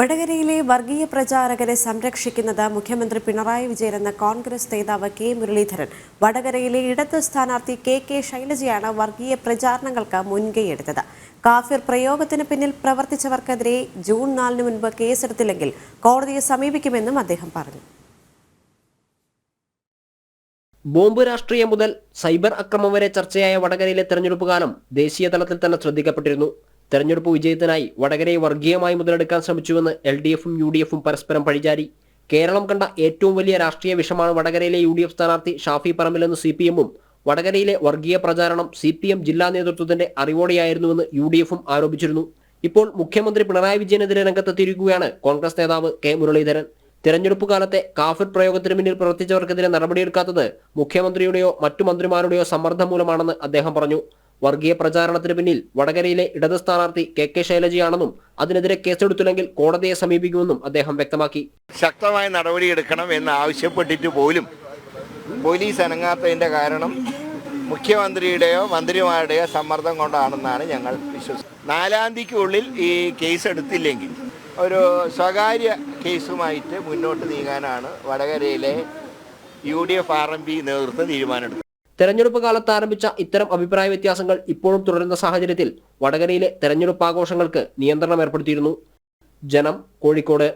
വടകരയിലെ വർഗീയ പ്രചാരകരെ സംരക്ഷിക്കുന്നത് മുഖ്യമന്ത്രി പിണറായി വിജയൻ എന്ന കോൺഗ്രസ് നേതാവ് കെ മുരളീധരൻ. വടകരയിലെ ഇടത് സ്ഥാനാർത്ഥി കെ കെ ശൈലജയാണ് വർഗീയ പ്രചാരണങ്ങൾക്ക് മുൻകൈയെടുത്തത് കാഫിർ പ്രയോഗത്തിന് പിന്നിൽ പ്രവർത്തിച്ചവർക്കെതിരെ ജൂൺ നാലിന് മുൻപ് കേസെടുത്തില്ലെങ്കിൽ കോടതിയെ സമീപിക്കുമെന്നും അദ്ദേഹം പറഞ്ഞു. ബോംബ് രാഷ്ട്രീയം മുതൽ സൈബർ അക്രമം വരെ ചർച്ചയായ വടകരയിലെ തെരഞ്ഞെടുപ്പ് കാലം ദേശീയ തലത്തിൽ തന്നെ ശ്രദ്ധിക്കപ്പെട്ടിരുന്നു. തെരഞ്ഞെടുപ്പ് വിജയത്തിനായി വടകരയെ വർഗീയമായി മുതലെടുക്കാൻ ശ്രമിച്ചുവെന്ന് എൽ ഡി എഫും യു ഡി എഫും പരസ്പരം പഴിചാരി. കേരളം കണ്ട ഏറ്റവും വലിയ രാഷ്ട്രീയ വിഷമാണ് വടകരയിലെ യു ഡി എഫ് സ്ഥാനാർത്ഥി ഷാഫി പറമ്പിലെന്ന് സി പി എമ്മും വടകരയിലെ വർഗീയ പ്രചാരണം സി പി എം ജില്ലാ നേതൃത്വത്തിന്റെ അറിവോടെയായിരുന്നുവെന്ന് യു ഡി എഫും ആരോപിച്ചിരുന്നു. ഇപ്പോൾ മുഖ്യമന്ത്രി പിണറായി വിജയനെതിരെ രംഗത്തെത്തിയിരിക്കുകയാണ് കോൺഗ്രസ് നേതാവ് കെ. മുരളീധരൻ. തിരഞ്ഞെടുപ്പ് കാലത്തെ കാഫിർ പ്രയോഗത്തിന് പിന്നിൽ പ്രവർത്തിച്ചവർക്കെതിരെ നടപടിയെടുക്കാത്തത് മുഖ്യമന്ത്രിയുടെയോ മറ്റു മന്ത്രിമാരുടെയോ സമ്മർദ്ദം മൂലമാണെന്ന് അദ്ദേഹം പറഞ്ഞു. വർഗീയ പ്രചാരണത്തിന് പിന്നിൽ വടകരയിലെ ഇടത് സ്ഥാനാർത്ഥി കെ കെ ശൈലജയാണെന്നും അതിനെതിരെ കേസെടുത്തില്ലെങ്കിൽ കോടതിയെ സമീപിക്കുമെന്നും അദ്ദേഹം വ്യക്തമാക്കി. ശക്തമായ നടപടിയെടുക്കണം എന്ന് ആവശ്യപ്പെട്ടിട്ട് പോലും പോലീസ് അനങ്ങാത്തതിന്റെ കാരണം മുഖ്യമന്ത്രിയുടെയോ മന്ത്രിമാരുടെയോ സമ്മർദ്ദം കൊണ്ടാണെന്നാണ് ഞങ്ങൾ വിശ്വസിക്കുന്നത്. നാലാം തീയതിക്കുള്ളിൽ ഈ കേസ് എടുത്തില്ലെങ്കിൽ ഒരു സ്വകാര്യ കേസുമായിട്ട് മുന്നോട്ട് നീങ്ങാനാണ് വടകരയിലെ U D F R M P നേതൃത്വം തീരുമാനമെടുത്തത്. തെരഞ്ഞെടുപ്പ് കാലത്ത് ആരംഭിച്ച ഇത്തരം അഭിപ്രായ വ്യത്യാസങ്ങൾ ഇപ്പോഴും തുടരുന്ന സാഹചര്യത്തിൽ വടകരയിലെ തെരഞ്ഞെടുപ്പ് ആഘോഷങ്ങൾക്ക് നിയന്ത്രണം ഏർപ്പെടുത്തിയിരുന്നു. ജനം കോഴിക്കോട്